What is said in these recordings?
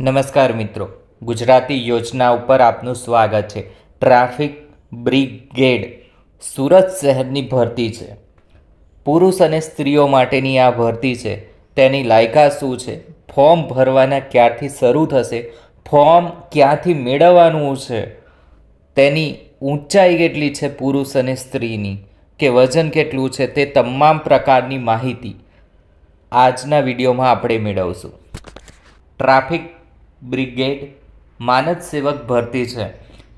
નમસ્કાર મિત્રો. ગુજરાતી યોજના ઉપર આપનું સ્વાગત છે. ટ્રાફિક બ્રિગેડ સુરત શહેરની ભરતી છે. પુરુષ અને સ્ત્રીઓ માટેની આ ભરતી છે. તેની લાયકાત શું છે? ફોર્મ ભરવાના ક્યારથી શરૂ થશે? ફોર્મ ક્યાંથી મેળવવાનું છે? તેની ઊંચાઈ કેટલી છે પુરુષ અને સ્ત્રીની? કે વજન કેટલું છે તે તમામ પ્રકારની માહિતી આજના વિડીયોમાં આપણે મેળવશું. ટ્રાફિક બ્રિગેડ માનદ સેવક ભરતી છે.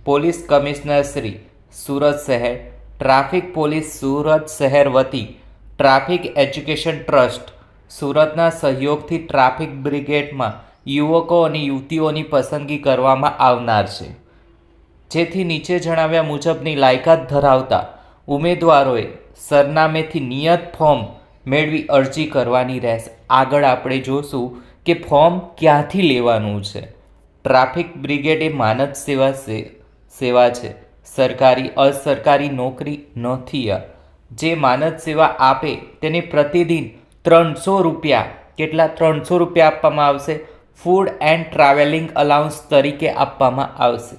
પોલીસ કમિશનર શ્રી સુરત શહેર, ટ્રાફિક પોલીસ સુરત શહેર વતી ટ્રાફિક એજ્યુકેશન ટ્રસ્ટ સુરતના સહયોગથી ટ્રાફિક બ્રિગેડમાં યુવકો અને યુવતીઓની પસંદગી કરવામાં આવનાર છે. જેથી નીચે જણાવ્યા મુજબની લાયકાત ધરાવતા ઉમેદવારોએ સરનામેથી નિયત ફોર્મ મેળવી અરજી કરવાની રહેશે. આગળ આપણે જોશું કે ફોર્મ ક્યાંથી લેવાનું છે? ટ્રાફિક બ્રિગેડ એ માનદ સેવા સેવા છે. સરકારી, અસરકારી નોકરી નથી આ જે માનદ સેવા આપે તેને પ્રતિદિન ત્રણસો રૂપિયા, કેટલા ત્રણસો રૂપિયા આપવામાં આવશે? ફૂડ એન્ડ ટ્રાવેલિંગ અલાઉન્સ તરીકે આપવામાં આવશે.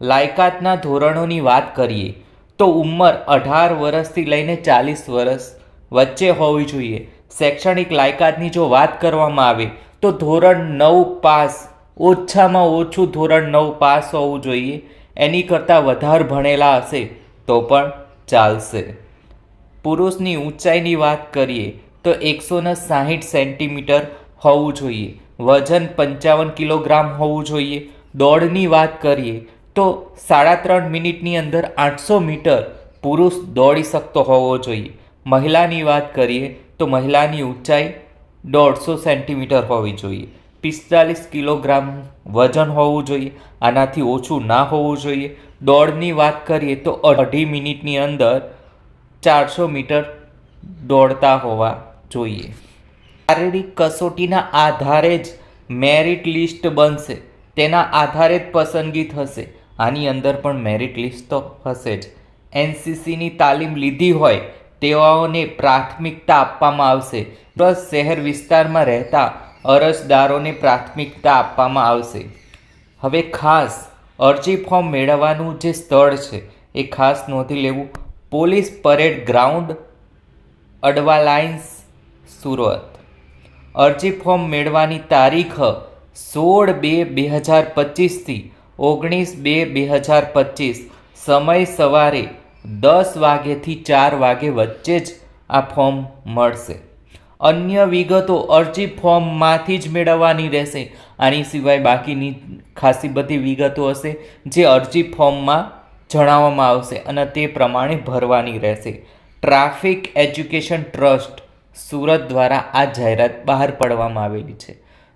લાયકાતના ધોરણોની વાત કરીએ, તો ઉંમર અઢાર વર્ષથી લઈને ચાલીસ વર્ષ વચ્ચે હોવી જોઈએ. શૈક્ષણિક લાયકાતની જો વાત કરવામાં આવે, તો ધોરણ નવ પાસ, ઓછામાં ઓછું ધોરણ નવ પાસ હોવું જોઈએ. એની કરતાં વધારે ભણેલા હશે તો પણ ચાલશે. પુરુષની ઊંચાઈની વાત કરીએ, તો એકસો ને સાહીઠ સેન્ટીમીટર હોવું જોઈએ. વજન પંચાવન કિલોગ્રામ હોવું જોઈએ. દોડની વાત કરીએ, તો સાડા ત્રણ મિનિટની અંદર આઠસો મીટર પુરુષ દોડી શકતો હોવો જોઈએ. મહિલાની વાત કરીએ તો મહિલાની ઊંચાઈ દોઢસો સેન્ટીમીટર હોવી જોઈએ. પિસ્તાલીસ કિલોગ્રામ વજન હોવું જોઈએ, આનાથી ઓછું ના હોવું જોઈએ. દોડની વાત કરીએ તો અઢી મિનિટની અંદર ચારસો મીટર દોડતા હોવા જોઈએ. શારીરિક કસોટીના આધારે જ મેરિટ લિસ્ટ બનશે. તેના આધારે જ પસંદગી થશે. આની અંદર પણ મેરિટ લિસ્ટ તો હશે જ. એનસીસીની તાલીમ લીધી હોય તેઓને પ્રાથમિકતા આપવામાં આવશે. પ્લસ શહેર વિસ્તારમાં રહેતા અરજદારોને પ્રાથમિકતા આપવામાં આવશે. હવે ખાસ અરજી ફોર્મ મેળવવાનું જે સ્થળ છે, એ ખાસ નોંધી લેવું. Police parade ground, Athwa lines, Surat. અરજી ફોર્મ મેળવવાની તારીખ સોળ બે બે હજાર પચીસથી ઓગણીસ બે બે હજાર પચીસ. સમય સવારે દસ વાગ્યેથી ચાર વાગે વચ્ચે જ આ ફોર્મ મળશે. અન્ય વિગતો અરજી ફોર્મમાંથી જ મેળવવાની રહેશે. આની સિવાય બાકીની ખાસી બધી વિગતો હશે જે અરજી ફોર્મમાં જણાવવામાં આવશે અને તે પ્રમાણે ભરવાની રહેશે. ટ્રાફિક એજ્યુકેશન ટ્રસ્ટ સુરત દ્વારા આ જાહેરાત બહાર પાડવામાં આવેલી છે.